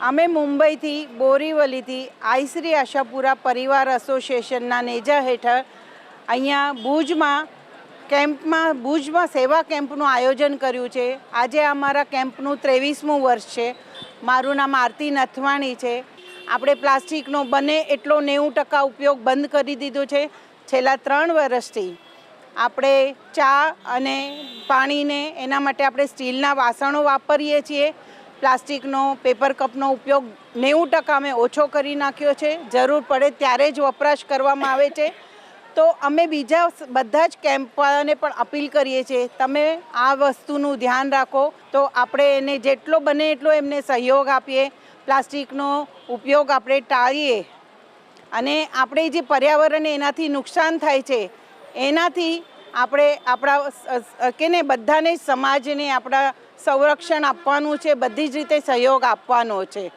અમે મુંબઈથી, બોરીવલીથી, આઈશ્રી આશાપુરા પરિવાર એસોસિએશનના નેજા હેઠળ અહીંયા ભુજમાં કેમ્પમાં, ભુજમાં સેવા કેમ્પનું આયોજન કર્યું છે. આજે અમારા કેમ્પનું ત્રેવીસમું વર્ષ છે. મારું નામ આરતી નથવાણી છે. આપણે પ્લાસ્ટિકનો બને એટલો નેવું ટકા ઉપયોગ બંધ કરી દીધો છે છેલ્લા ત્રણ વર્ષથી. આપણે ચા અને પાણીને એના માટે આપણે સ્ટીલના વાસણો વાપરીએ છીએ. પ્લાસ્ટિકનો, પેપર કપનો ઉપયોગ નેવું ટકા અમે ઓછો કરી નાખ્યો છે. જરૂર પડે ત્યારે જ વપરાશ કરવામાં આવે છે. તો અમે બીજા બધા જ કેમ્પવાળાને પણ અપીલ કરીએ છીએ, તમે આ વસ્તુનું ધ્યાન રાખો. તો આપણે એને જેટલો બને એટલો એમને સહયોગ આપીએ. પ્લાસ્ટિકનો ઉપયોગ આપણે ટાળીએ. અને આપણે જે પર્યાવરણને એનાથી નુકસાન થાય છે, એનાથી આપણે આપણા કે બધાને સમાજને આપણા સંરક્ષણ આપવાનું છે, બધી જ રીતે સહયોગ આપવાનો છે.